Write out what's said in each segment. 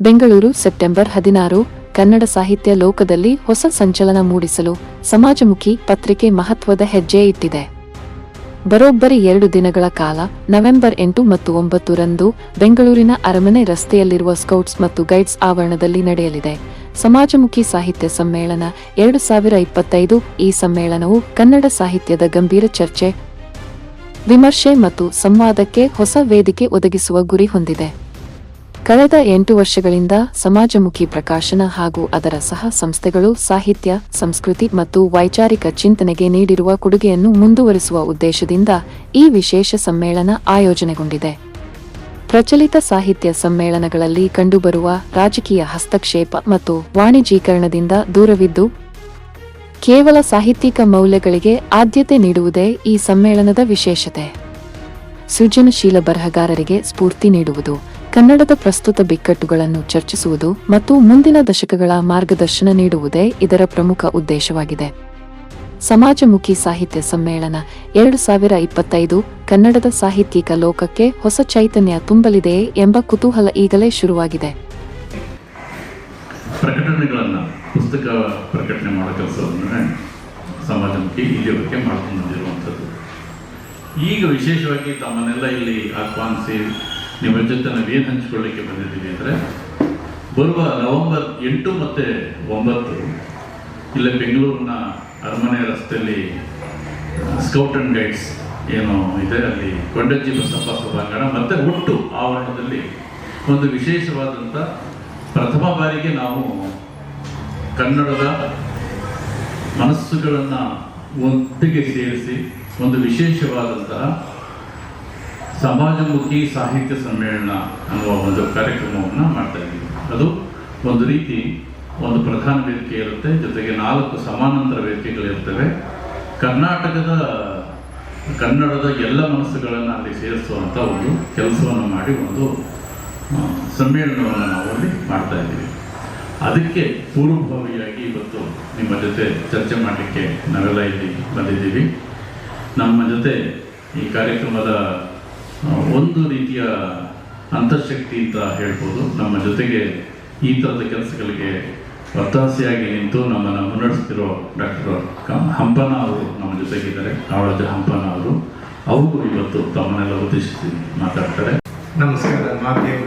Bengaluru, September ಹದಿನಾರು, ಕನ್ನಡ ಸಾಹಿತ್ಯ ಲೋಕದಲ್ಲಿ ಹೊಸ ಸಂಚಲನ ಮೂಡಿಸಲು ಸಮಾಜಮುಖಿ ಪತ್ರಿಕೆ ಮಹತ್ವದ ಹೆಜ್ಜೆ ಇಟ್ಟಿದೆ. ಬರೋಬ್ಬರಿ ಎರಡು ದಿನಗಳ ಕಾಲ, ನವೆಂಬರ್ ಎಂಟು ಮತ್ತು ಒಂಬತ್ತು ರಂದು ಬೆಂಗಳೂರಿನ ಅರಮನೆ ರಸ್ತೆಯಲ್ಲಿರುವ ಸ್ಕೌಟ್ಸ್ ಮತ್ತು ಗೈಡ್ಸ್ ಆವರಣದಲ್ಲಿ ನಡೆಯಲಿದೆ. ಸಮಾಜಮುಖಿ ಸಾಹಿತ್ಯ ಸಮ್ಮೇಳನ ಎರಡು ಸಾವಿರ ಇಪ್ಪತ್ತೈದು ಈ ಸಮ್ಮೇಳನವು ಕನ್ನಡ ಸಾಹಿತ್ಯದ ಗಂಭೀರ ಚರ್ಚೆ, ವಿಮರ್ಶೆ ಮತ್ತು ಸಂವಾದಕ್ಕೆ ಹೊಸ ವೇದಿಕೆ ಒದಗಿಸುವ ಗುರಿ ಹೊಂದಿದೆ. ಕಳೆದ ಎಂಟು ವರ್ಷಗಳಿಂದ ಸಮಾಜಮುಖಿ ಪ್ರಕಾಶನ ಹಾಗೂ ಅದರ ಸಹ ಸಂಸ್ಥೆಗಳು ಸಾಹಿತ್ಯ, ಸಂಸ್ಕೃತಿ ಮತ್ತು ವೈಚಾರಿಕ ಚಿಂತನೆಗೆ ನೀಡಿರುವ ಕೊಡುಗೆಯನ್ನು ಮುಂದುವರಿಸುವ ಉದ್ದೇಶದಿಂದ ಈ ವಿಶೇಷ ಸಮ್ಮೇಳನ ಆಯೋಜನೆಗೊಂಡಿದೆ. ಪ್ರಚಲಿತ ಸಾಹಿತ್ಯ ಸಮ್ಮೇಳನಗಳಲ್ಲಿ ಕಂಡುಬರುವ ರಾಜಕೀಯ ಹಸ್ತಕ್ಷೇಪ ಮತ್ತು ವಾಣಿಜ್ಯೀಕರಣದಿಂದ ದೂರವಿದ್ದು, ಕೇವಲ ಸಾಹಿತ್ಯಿಕ ಮೌಲ್ಯಗಳಿಗೆ ಆದ್ಯತೆ ನೀಡುವುದೇ ಈ ಸಮ್ಮೇಳನದ ವಿಶೇಷತೆ. ಸೃಜನಶೀಲ ಬರಹಗಾರರಿಗೆ ಸ್ಫೂರ್ತಿ ನೀಡುವುದು, ಕನ್ನಡದ ಪ್ರಸ್ತುತ ಬಿಕ್ಕಟ್ಟುಗಳನ್ನು ಚರ್ಚಿಸುವುದು ಮತ್ತು ಮುಂದಿನ ದಶಕಗಳ ಮಾರ್ಗದರ್ಶನ ನೀಡುವುದೇ ಇದರ ಪ್ರಮುಖ ಉದ್ದೇಶವಾಗಿದೆ. ಸಮಾಜಮುಖಿ ಸಾಹಿತ್ಯ ಸಮ್ಮೇಳನ ಎರಡು ಸಾವಿರ ಇಪ್ಪತ್ತೈದು ಕನ್ನಡದ ಸಾಹಿತ್ಯಿಕ ಲೋಕಕ್ಕೆ ಹೊಸ ಚೈತನ್ಯ ತುಂಬಲಿದೆಯೇ ಎಂಬ ಕುತೂಹಲ ಈಗಲೇ ಶುರುವಾಗಿದೆ. ಪ್ರಕಟಣೆಗಳನ್ನು ಪುಸ್ತಕ ಪ್ರಕಟಣೆ ಮಾಡೋ ಕೆಲಸವನ್ನು ಸಮಾಜಮುಖಿ ಇಲ್ಲಿವರೆಗೆ ಮಾಡ್ಕೊಂಡು ಈಗ ವಿಶೇಷವಾಗಿ ತಮ್ಮನ್ನೆಲ್ಲ ಇಲ್ಲಿ ಆಹ್ವಾನಿಸಿ ನಿಮ್ಮ ಜೊತೆ ನಾವೇನು ಹಂಚಿಕೊಳ್ಳಿಕ್ಕೆ ಬಂದಿದ್ದೀವಿ ಅಂದರೆ, ಬರುವ ನವೆಂಬರ್ ಎಂಟು ಮತ್ತು ಒಂಬತ್ತು ಇಲ್ಲೇ ಬೆಂಗಳೂರಿನ ಅರಮನೆ ರಸ್ತೆಯಲ್ಲಿ ಸ್ಕೌಟ್ ಆ್ಯಂಡ್ ಗೈಡ್ಸ್ ಏನು ಇದೆ, ಅಲ್ಲಿ ಕೊಂಡಜ್ಜಿ ಬಸಪ್ಪ ಸಭಾಂಗಣ, ಮತ್ತು ಒಟ್ಟು ಆವರಣದಲ್ಲಿ ಒಂದು ವಿಶೇಷವಾದಂಥ ಪ್ರಥಮ ಬಾರಿಗೆ ನಾವು ಕನ್ನಡದ ಮನಸ್ಸುಗಳನ್ನು ಒಟ್ಟಿಗೆ ಸೇರಿಸಿ ಒಂದು ವಿಶೇಷವಾದಂತಹ ಸಮಾಜಮುಖಿ ಸಾಹಿತ್ಯ ಸಮ್ಮೇಳನ ಅನ್ನುವ ಒಂದು ಕಾರ್ಯಕ್ರಮವನ್ನು ಮಾಡ್ತಾ ಇದ್ದೀವಿ. ಅದು ಒಂದು ರೀತಿ ಒಂದು ಪ್ರಧಾನ ವೇದಿಕೆ ಇರುತ್ತೆ. ಜೊತೆಗೆ ನಾಲ್ಕು ಸಮಾನಾಂತರ ವೇದಿಕೆಗಳಿರ್ತವೆ. ಕರ್ನಾಟಕದ, ಕನ್ನಡದ ಎಲ್ಲ ಮನಸ್ಸುಗಳನ್ನು ಅಲ್ಲಿ ಸೇರಿಸುವಂಥ ಒಂದು ಕೆಲಸವನ್ನು ಮಾಡಿ ಒಂದು ಸಮ್ಮೇಳನವನ್ನು ನಾವು ಅಲ್ಲಿ ಮಾಡ್ತಾ ಇದ್ದೀವಿ. ಅದಕ್ಕೆ ಪೂರ್ವಭಾವಿಯಾಗಿ ಇವತ್ತು ನಿಮ್ಮ ಜೊತೆ ಚರ್ಚೆ ಮಾಡಲಿಕ್ಕೆ ನಾವೆಲ್ಲ ಇಲ್ಲಿ ಬಂದಿದ್ದೀವಿ. ನಮ್ಮ ಜೊತೆ ಈ ಕಾರ್ಯಕ್ರಮದ ಒಂದು ರೀತಿಯ ಅಂತಃಶಕ್ತಿ ಅಂತ ಹೇಳ್ಬೋದು. ನಮ್ಮ ಜೊತೆಗೆ ಈ ಥರದ ಕೆಲಸಗಳಿಗೆ ಒತ್ತಾಸೆಯಾಗಿ ನಿಂತು ನಮ್ಮನ್ನು ಮುನ್ನಡೆಸ್ತಿರೋ ಡಾಕ್ಟರ್ ಹಂಪನ ಅವರು ನಮ್ಮ ಜೊತೆಗಿದ್ದಾರೆ. ಕಾವಳಜ ಹಂಪನ ಅವರು. ಅವರು ಇವತ್ತು ತಮ್ಮನ್ನೆಲ್ಲ ಉದ್ದೇಶಿಸಿ ಮಾತಾಡ್ತಾರೆ. ನಮಸ್ಕಾರ ಮಾಧ್ಯಮ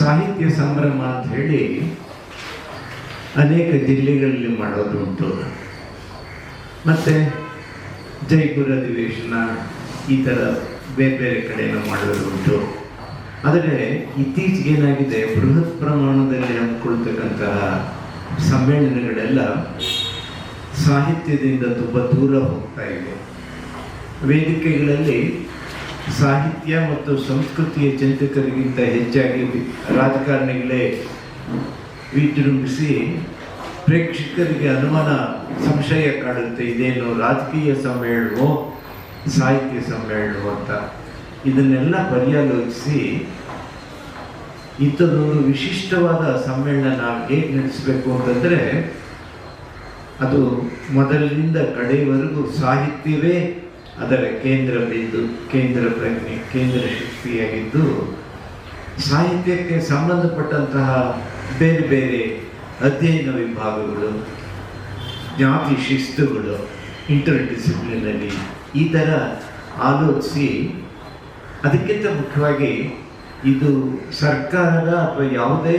ಸಾಹಿತ್ಯ ಸಂಭ್ರಮ ಅಂತ ಹೇಳಿ ಅನೇಕ ಜಿಲ್ಲೆಗಳಲ್ಲಿ ಮಾಡೋದುಂಟು ಮತ್ತು ಜೈಪುರ ಅಧಿವೇಶನ ಈ ಥರ ಬೇರೆ ಬೇರೆ ಕಡೆಯನ್ನು ಮಾಡೋದುಂಟು ಆದರೆ ಇತ್ತೀಚೆಗೆ ಏನಾಗಿದೆ, ಬೃಹತ್ ಪ್ರಮಾಣದಲ್ಲಿ ಹಮ್ಮಿಕೊಳ್ತಕ್ಕಂತಹ ಸಮ್ಮೇಳನಗಳೆಲ್ಲ ಸಾಹಿತ್ಯದಿಂದ ತುಂಬ ದೂರ ಹೋಗ್ತಾ ಇದೆ ವೇದಿಕೆಗಳಲ್ಲಿ ಸಾಹಿತ್ಯ ಮತ್ತು ಸಂಸ್ಕೃತಿಯ ಚಿಂತಕರಿಗಿಂತ ಹೆಚ್ಚಾಗಿ ರಾಜಕಾರಣಿಗಳೇ ವಿಜೃಂಭಿಸಿ ಪ್ರೇಕ್ಷಕರಿಗೆ ಅನುಮಾನ, ಸಂಶಯ ಕಾಡುತ್ತೆ. ಇದೇನು ರಾಜಕೀಯ ಸಮ್ಮೇಳನವೋ, ಸಾಹಿತ್ಯ ಸಮ್ಮೇಳನವೋ ಅಂತ. ಇದನ್ನೆಲ್ಲ ಪರ್ಯಾಲೋಚಿಸಿ, ಇಂಥದ್ದೊಂದು ವಿಶಿಷ್ಟವಾದ ಸಮ್ಮೇಳನ ನಾವು ಹೇಗೆ ನಡೆಸಬೇಕು ಅಂತಂದರೆ, ಅದು ಮೊದಲಿನಿಂದ ಕಡೆಯವರೆಗೂ ಸಾಹಿತ್ಯವೇ ಅದರ ಕೇಂದ್ರ ಬಿಂದು, ಕೇಂದ್ರ ಪ್ರಜ್ಞೆ, ಕೇಂದ್ರ ಶಕ್ತಿಯಾಗಿದ್ದು, ಸಾಹಿತ್ಯಕ್ಕೆ ಸಂಬಂಧಪಟ್ಟಂತಹ ಬೇರೆ ಬೇರೆ ಅಧ್ಯಯನ ವಿಭಾಗಗಳು, ಜ್ಞಾತಿ ಶಿಸ್ತುಗಳು ಇಂಟರ್ ಡಿಸಿಪ್ಲಿನಲ್ಲಿ ಈ ಥರ ಆಲೋಚಿಸಿ ಅದಕ್ಕಿಂತ ಮುಖ್ಯವಾಗಿ ಇದು ಸರ್ಕಾರದ ಅಥವಾ ಯಾವುದೇ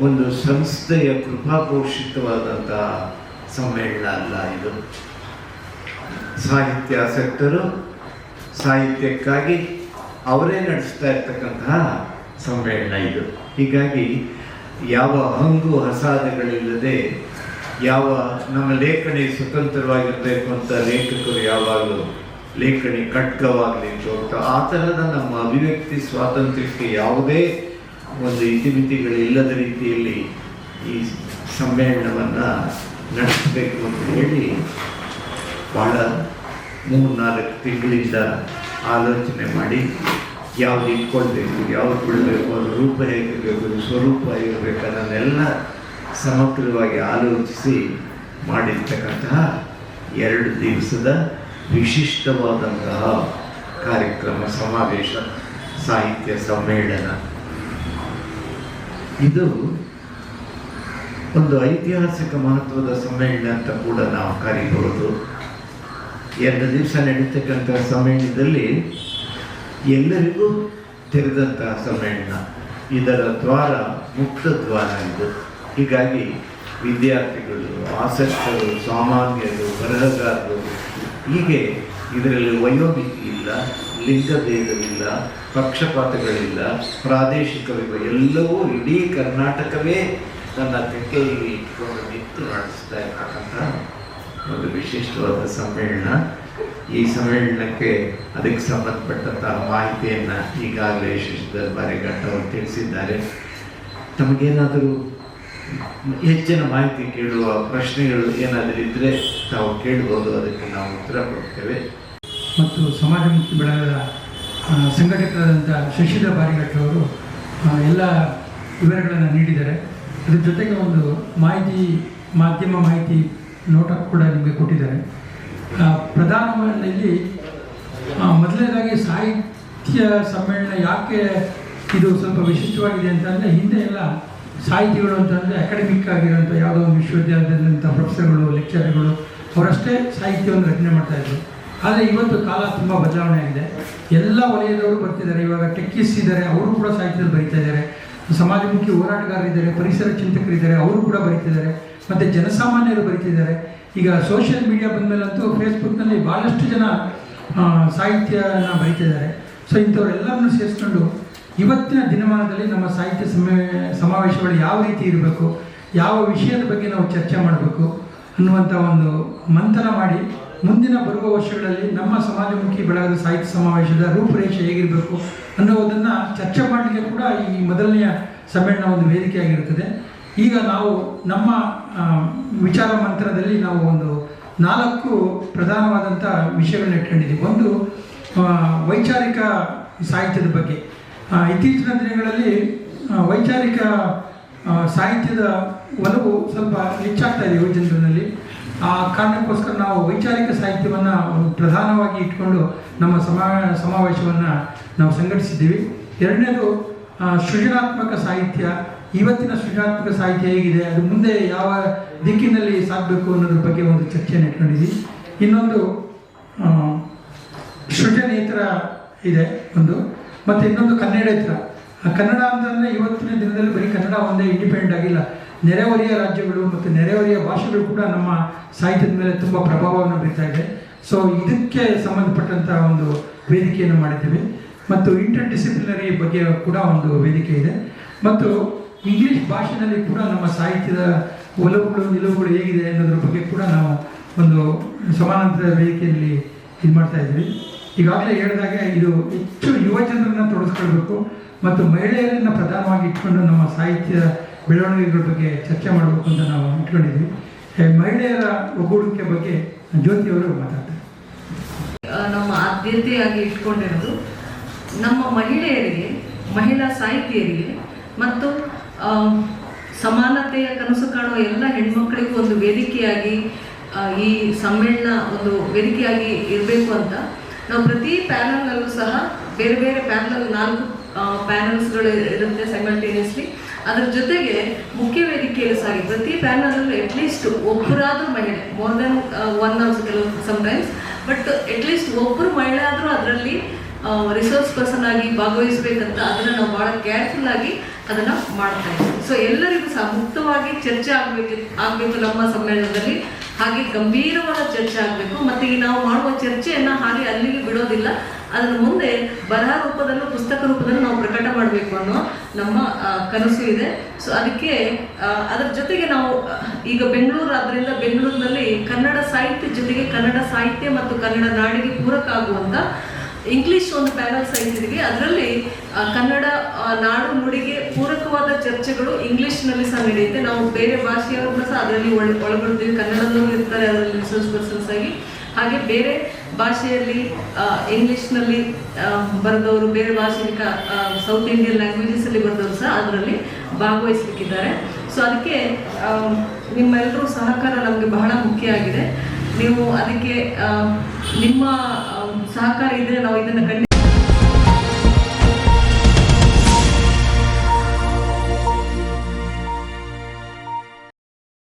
ಒಂದು ಸಂಸ್ಥೆಯ ಕೃಪಾಪೋಷಿತವಾದಂತಹ ಸಮ್ಮೇಳನ ಅಲ್ಲ ಇದು. ಸಾಹಿತ್ಯಾಸಕ್ತರು ಸಾಹಿತ್ಯಕ್ಕಾಗಿ ಅವರೇ ನಡೆಸ್ತಾ ಇರ್ತಕ್ಕಂತಹ ಸಮ್ಮೇಳನ ಇದು. ಹೀಗಾಗಿ ಯಾವ ಹಂಗು ಹಸಾದಗಳಿಲ್ಲದೆ ಯಾವ ನಮ್ಮ ಲೇಖನಿ ಸ್ವತಂತ್ರವಾಗಿರಬೇಕು ಅಂತ ಲೇಖಕರು ಯಾವಾಗಲೂ ಲೇಖನಿ ಖಡ್ಗವಾಗಲಿ ಅಂತ ಆ ಥರದ ನಮ್ಮ ಅಭಿವ್ಯಕ್ತಿ ಸ್ವಾತಂತ್ರ್ಯಕ್ಕೆ ಯಾವುದೇ ಒಂದು ಇತಿಮಿತಿಗಳಿಲ್ಲದ ರೀತಿಯಲ್ಲಿ ಈ ಸಮ್ಮೇಳನವನ್ನು ನಡೆಸಬೇಕು ಅಂತ ಹೇಳಿ ಭಾಳ ಮೂರು ನಾಲ್ಕು ತಿಂಗಳಿಂದ ಆಲೋಚನೆ ಮಾಡಿ ಯಾವ್ದು ಇಟ್ಕೊಳ್ಬೇಕು ಯಾವ್ದು ಬಿಡಬೇಕು ಅದು ರೂಪ ಹೇಗಿರಬೇಕು ಅದು ಸ್ವರೂಪ ಇರಬೇಕು ಅದನ್ನೆಲ್ಲ ಸಮಗ್ರವಾಗಿ ಆಲೋಚಿಸಿ ಮಾಡಿರ್ತಕ್ಕಂತಹ ಎರಡು ದಿವಸದ ವಿಶಿಷ್ಟವಾದಂತಹ ಕಾರ್ಯಕ್ರಮ, ಸಮಾವೇಶ, ಸಾಹಿತ್ಯ ಸಮ್ಮೇಳನ. ಇದು ಒಂದು ಐತಿಹಾಸಿಕ ಮಹತ್ವದ ಸಮ್ಮೇಳನ ಅಂತ ಕೂಡ ನಾವು ಕರೀಬಹುದು. ಎರಡು ದಿವಸ ನಡೀತಕ್ಕಂಥ ಸಮ್ಮೇಳನದಲ್ಲಿ ಎಲ್ಲರಿಗೂ ತೆರೆದಂತಹ ಸಮ್ಮೇಳನ ಇದರ ದ್ವಾರ, ಮುಕ್ತ ದ್ವಾರ ಇದು. ಹೀಗಾಗಿ ವಿದ್ಯಾರ್ಥಿಗಳು, ಆಸಕ್ತರು, ಸಾಮಾನ್ಯರು, ಬರಹಗಾರರು, ಹೀಗೆ ಇದರಲ್ಲಿ ವಯೋಮಿತಿ ಇಲ್ಲ ಲಿಂಗಭೇದವಿಲ್ಲ ಪಕ್ಷಪಾತಗಳಿಲ್ಲ ಪ್ರಾದೇಶಿಕವಿಲ್ಲ ಎಲ್ಲವೂ ಇಡೀ ಕರ್ನಾಟಕವೇ ತನ್ನ ತೆಕ್ಕೆಯಲ್ಲಿ ಇಟ್ಕೊಂಡು ನಿಂತು ನಡೆಸ್ತಾ ಇರ್ತಕ್ಕಂಥ ಒಂದು ವಿಶಿಷ್ಟವಾದ ಸಮ್ಮೇಳನ. ಈ ಸಮ್ಮೇಳನಕ್ಕೆ ಅದಕ್ಕೆ ಸಂಬಂಧಪಟ್ಟಂತಹ ಮಾಹಿತಿಯನ್ನು ಈಗಾಗಲೇ ಬಾರಿಘಟ್ ಅವರು ತಿಳಿಸಿದ್ದಾರೆ. ತಮಗೇನಾದರೂ ಹೆಚ್ಚಿನ ಮಾಹಿತಿ ಕೇಳುವ ಪ್ರಶ್ನೆಗಳು ಏನಾದರೂ ಇದ್ದರೆ ತಾವು ಕೇಳ್ಬೋದು, ಅದಕ್ಕೆ ನಾವು ಉತ್ತರ ಕೊಡ್ತೇವೆ. ಮತ್ತು ಸಮಾಜಮುಖಿ ಬೆಳಗದ ಸಂಘಟಕರಾದಂಥ ಶಶಿಧರ್ ಬಾರಿಘಟ್ ಅವರು ಎಲ್ಲ ವಿವರಗಳನ್ನು ನೀಡಿದ್ದಾರೆ. ಅದ್ರ ಜೊತೆಗೆ ಒಂದು ಮಾಹಿತಿ, ಮಾಧ್ಯಮ ಮಾಹಿತಿ ನೋಟ ಕೂಡ ನಿಮಗೆ ಕೊಟ್ಟಿದ್ದಾರೆ. ಪ್ರಧಾನವಾಗಿ ಮೊದಲನೇದಾಗಿ ಸಾಹಿತ್ಯ ಸಮ್ಮೇಳನ ಯಾಕೆ ಇದು ಸ್ವಲ್ಪ ವಿಶಿಷ್ಟವಾಗಿದೆ ಅಂತಂದರೆ, ಹಿಂದೆ ಎಲ್ಲ ಸಾಹಿತಿಗಳು ಅಂತಂದರೆ ಅಕಾಡೆಮಿಕ್ ಆಗಿರೋಂಥ ಯಾವುದೋ ಒಂದು ವಿಶ್ವವಿದ್ಯಾಲಯದಲ್ಲಿರುವಂಥ ಪ್ರೊಫೆಸರ್ಗಳು ಲೆಕ್ಚರ್ಗಳು ಅವರಷ್ಟೇ ಸಾಹಿತ್ಯವನ್ನು ರಚನೆ ಮಾಡ್ತಾಯಿದ್ರು ಆದರೆ ಇವತ್ತು ಕಾಲ ತುಂಬ ಬದಲಾವಣೆ ಆಗಿದೆ. ಎಲ್ಲ ವಲಯದವರು ಬರ್ತಿದ್ದಾರೆ. ಇವಾಗ ಟೆಕ್ಕಿಸ್ ಇದ್ದಾರೆ ಅವರು ಕೂಡ ಸಾಹಿತ್ಯದಲ್ಲಿ ಬರೀತಾ ಇದ್ದಾರೆ. ಸಮಾಜಮುಖಿ ಹೋರಾಟಗಾರರಿದ್ದಾರೆ, ಪರಿಸರ ಚಿಂತಕರಿದ್ದಾರೆ, ಅವರು ಕೂಡ ಬರೀತಿದ್ದಾರೆ, ಮತ್ತು ಜನಸಾಮಾನ್ಯರು ಬರೀತಿದ್ದಾರೆ. ಈಗ ಸೋಷಿಯಲ್ ಮೀಡಿಯಾ ಬಂದಮೇಲಂತೂ ಫೇಸ್ಬುಕ್ನಲ್ಲಿ ಭಾಳಷ್ಟು ಜನ ಸಾಹಿತ್ಯನ ಬರೀತಿದ್ದಾರೆ. ಸೊ ಇಂಥವರೆಲ್ಲರನ್ನು ಸೇರಿಸ್ಕೊಂಡು ಇವತ್ತಿನ ದಿನಮಾನದಲ್ಲಿ ನಮ್ಮ ಸಾಹಿತ್ಯ ಸಮೇ ಸಮಾವೇಶಗಳು ಯಾವ ರೀತಿ ಇರಬೇಕು, ಯಾವ ವಿಷಯದ ಬಗ್ಗೆ ನಾವು ಚರ್ಚೆ ಮಾಡಬೇಕು ಅನ್ನುವಂಥ ಒಂದು ಮಂಥನ ಮಾಡಿ ಮುಂದಿನ ಬರುವ ವರ್ಷಗಳಲ್ಲಿ ನಮ್ಮ ಸಮಾಜಮುಖಿ ಬೆಳಗದ ಸಾಹಿತ್ಯ ಸಮಾವೇಶದ ರೂಪುರೇಷೆ ಹೇಗಿರಬೇಕು ಅನ್ನೋದನ್ನು ಚರ್ಚೆ ಮಾಡಲಿಕ್ಕೆ ಕೂಡ ಈ ಮೊದಲನೆಯ ಸಮ್ಮೇಳನ ಒಂದು ವೇದಿಕೆಯಾಗಿರುತ್ತದೆ. ಈಗ ನಾವು ನಮ್ಮ ವಿಚಾರ ಮಂತ್ರದಲ್ಲಿ ನಾವು ಒಂದು ನಾಲ್ಕು ಪ್ರಧಾನವಾದಂಥ ವಿಷಯಗಳನ್ನ ಇಟ್ಕೊಂಡಿದ್ದೀವಿ. ಒಂದು ವೈಚಾರಿಕ ಸಾಹಿತ್ಯದ ಬಗ್ಗೆ. ಇತ್ತೀಚಿನ ದಿನಗಳಲ್ಲಿ ವೈಚಾರಿಕ ಸಾಹಿತ್ಯದ ಒಲವು ಸ್ವಲ್ಪ ಹೆಚ್ಚಾಗ್ತಾ ಇದೆ ಯುವ ಜನರಲ್ಲಿ. ಆ ಕಾರಣಕ್ಕೋಸ್ಕರ ನಾವು ವೈಚಾರಿಕ ಸಾಹಿತ್ಯವನ್ನು ಪ್ರಧಾನವಾಗಿ ಇಟ್ಕೊಂಡು ನಮ್ಮ ಸಮಾ ಸಮಾವೇಶವನ್ನು ನಾವು ಸಂಘಟಿಸಿದ್ದೀವಿ. ಎರಡನೇದು ಸೃಜನಾತ್ಮಕ ಸಾಹಿತ್ಯ. ಇವತ್ತಿನ ಸೃಜನಾತ್ಮಕ ಸಾಹಿತ್ಯ ಹೇಗಿದೆ, ಅದು ಮುಂದೆ ಯಾವ ದಿಕ್ಕಿನಲ್ಲಿ ಸಾಗಬೇಕು ಅನ್ನೋದ್ರ ಬಗ್ಗೆ ಒಂದು ಚರ್ಚೆಯನ್ನು ಇಟ್ಕೊಂಡಿದ್ದೀವಿ. ಇನ್ನೊಂದು ಸೃಜನೇತರ ಇದೆ ಒಂದು, ಮತ್ತು ಇನ್ನೊಂದು ಕನ್ನಡೇತರ. ಕನ್ನಡ ಅಂತಂದರೆ ಇವತ್ತಿನ ದಿನದಲ್ಲಿ ಬರೀ ಕನ್ನಡ ಒಂದೇ ಇಂಡಿಪೆಂಡೆಂಟ್ ಆಗಿಲ್ಲ. ನೆರೆಹೊರೆಯ ರಾಜ್ಯಗಳು ಮತ್ತು ನೆರೆಹೊರೆಯ ಭಾಷೆಗಳು ಕೂಡ ನಮ್ಮ ಸಾಹಿತ್ಯದ ಮೇಲೆ ತುಂಬ ಪ್ರಭಾವವನ್ನು ಬೀರ್ತಾ ಇದೆ. ಸೊ ಇದಕ್ಕೆ ಸಂಬಂಧಪಟ್ಟಂತಹ ಒಂದು ವೇದಿಕೆಯನ್ನು ಮಾಡಿದ್ದೇವೆ. ಮತ್ತು ಇಂಟರ್ ಡಿಸಿಪ್ಲಿನರಿ ಬಗ್ಗೆ ಕೂಡ ಒಂದು ವೇದಿಕೆ ಇದೆ. ಮತ್ತು ಇಂಗ್ಲಿಷ್ ಭಾಷೆಯಲ್ಲಿ ಕೂಡ ನಮ್ಮ ಸಾಹಿತ್ಯದ ಒಲವುಗಳು, ನಿಲುವುಗಳು ಹೇಗಿದೆ ಅನ್ನೋದ್ರ ಬಗ್ಗೆ ಕೂಡ ನಾವು ಒಂದು ಸಮಾನಾಂತರ ವೇದಿಕೆಯಲ್ಲಿ ಇದು ಮಾಡ್ತಾ ಇದ್ದೀವಿ. ಈಗಾಗಲೇ ಹೇಳಿದಾಗೆ ಇದು ಹೆಚ್ಚು ಯುವ ಜನರನ್ನ ತೊಡಗಿಸ್ಕೊಳ್ಬೇಕು ಮತ್ತು ಮಹಿಳೆಯರನ್ನು ಪ್ರಧಾನವಾಗಿ ಇಟ್ಕೊಂಡು ನಮ್ಮ ಸಾಹಿತ್ಯ ಬೆಳವಣಿಗೆಗಳ ಬಗ್ಗೆ ಚರ್ಚೆ ಮಾಡಬೇಕು ಅಂತ ನಾವು ಇಟ್ಕೊಂಡಿದ್ವಿ ಮಹಿಳೆಯರ ಒಗ್ಗೂಡಿಕೆ ಬಗ್ಗೆ ಜ್ಯೋತಿ ಅವರು ಮಾತಾಡ್ತಾರೆ. ನಮ್ಮ ಆದ್ಯತೆಯಾಗಿ ಇಟ್ಕೊಂಡಿರೋದು ನಮ್ಮ ಮಹಿಳೆಯರಿಗೆ, ಮಹಿಳಾ ಸಾಹಿತಿಯರಿಗೆ ಮತ್ತು ಸಮಾನತೆಯ ಕನಸು ಕಾಣುವ ಎಲ್ಲ ಹೆಣ್ಮಕ್ಳಿಗೂ ಒಂದು ವೇದಿಕೆಯಾಗಿ ಈ ಸಮ್ಮೇಳನ ಒಂದು ವೇದಿಕೆಯಾಗಿ ಇರಬೇಕು ಅಂತ ನಾವು ಪ್ರತಿ ಪ್ಯಾನಲ್ನಲ್ಲೂ ಸಹ ಬೇರೆ ಬೇರೆ ಪ್ಯಾನಲ್ ನಾಲ್ಕು ಪ್ಯಾನಲ್ಸ್ಗಳು ಇರುತ್ತೆ ಸೈಮಲ್ಟೇನಿಯಸ್ಲಿ ಅದರ ಜೊತೆಗೆ ಮುಖ್ಯ ವೇದಿಕೆಯಲ್ಲಿ ಸಾಗಿ ಪ್ರತಿ ಪ್ಯಾನಲಲ್ಲೂ ಅಟ್ಲೀಸ್ಟ್ ಒಬ್ಬರಾದ್ರೂ ಮಹಿಳೆ ಮೋರ್ ದೆನ್ ಒನ್ ಅವರ್ಸ್ ಕೆಲವು ಸಮ್ಟೈಮ್ಸ್ ಬಟ್ ಅಟ್ಲೀಸ್ಟ್ ಒಬ್ಬರು ಮಹಿಳೆ ಆದರೂ ಅದರಲ್ಲಿ ರಿಸೋರ್ಸ್ ಪರ್ಸನ್ ಆಗಿ ಭಾಗವಹಿಸಬೇಕಂತ ಅದನ್ನು ನಾವು ಭಾಳ ಕೇರ್ಫುಲ್ ಆಗಿ ಅದನ್ನು ಮಾಡ್ತಾ ಇದ್ದೀವಿ ಸೊ ಎಲ್ಲರಿಗೂ ಸಹ ಮುಕ್ತವಾಗಿ ಚರ್ಚೆ ಆಗಬೇಕು ಆಗಬೇಕು ನಮ್ಮ ಸಮ್ಮೇಳನದಲ್ಲಿ. ಹಾಗೆ ಗಂಭೀರವಾದ ಚರ್ಚೆ ಆಗಬೇಕು. ಮತ್ತು ಈ ನಾವು ಚರ್ಚೆಯನ್ನು ಹಾಗೆ ಅಲ್ಲಿಗೆ ಬಿಡೋದಿಲ್ಲ. ಅದನ್ನು ಮುಂದೆ ಬರಹ ರೂಪದಲ್ಲೂ ಪುಸ್ತಕ ರೂಪದಲ್ಲೂ ನಾವು ಪ್ರಕಟ ಮಾಡಬೇಕು ಅನ್ನೋ ನಮ್ಮ ಕನಸು ಇದೆ. ಸೊ ಅದಕ್ಕೆ ಅದರ ಜೊತೆಗೆ ನಾವು, ಈಗ ಬೆಂಗಳೂರು ಆದ್ದರಿಂದ ಬೆಂಗಳೂರಿನಲ್ಲಿ ಕನ್ನಡ ಸಾಹಿತ್ಯ ಜೊತೆಗೆ ಕನ್ನಡ ಸಾಹಿತ್ಯ ಮತ್ತು ಕನ್ನಡ ನಾಡಿಗೆ ಪೂರಕ ಆಗುವಂಥ ಇಂಗ್ಲಿಷ್ ಒಂದು ಪ್ಯಾನಲ್ ಸಹಿತಿದ್ವಿ ಅದರಲ್ಲಿ ಕನ್ನಡ ನಾಡು ನುಡಿಗೆ ಪೂರಕವಾದ ಚರ್ಚೆಗಳು ಇಂಗ್ಲಿಷ್ನಲ್ಲಿ ಸಹ ನಡೆಯುತ್ತೆ. ನಾವು ಬೇರೆ ಭಾಷೆಯವ್ರನ್ನ ಸಹ ಅದರಲ್ಲಿ ಒಳ ಒಳಗೊಳ್ತೀವಿ ಕನ್ನಡದಲ್ಲೂ ಇರ್ತಾರೆ, ಅದರಲ್ಲಿ ರಿಸೋರ್ಸ್ ಪರ್ಸನ್ಸ್ ಆಗಿ. ಹಾಗೆ ಬೇರೆ ಭಾಷೆಯಲ್ಲಿ ಇಂಗ್ಲಿಷ್ನಲ್ಲಿ ಬರೆದವರು, ಬೇರೆ ಭಾಷೆ ಸೌತ್ ಇಂಡಿಯನ್ ಲ್ಯಾಂಗ್ವೇಜಸಲ್ಲಿ ಬರೆದವರು ಸಹ ಅದರಲ್ಲಿ ಭಾಗವಹಿಸಲಿಕ್ಕಿದ್ದಾರೆ. ಸೊ ಅದಕ್ಕೆ ನಿಮ್ಮೆಲ್ಲರೂ ಸಹಕಾರ ನಮಗೆ ಬಹಳ ಮುಖ್ಯ ಆಗಿದೆ. ನೀವು ಅದಕ್ಕೆ ನಿಮ್ಮ ಸಹಕಾರ ಇದ್ದರೆ ನಾವು ಇದನ್ನು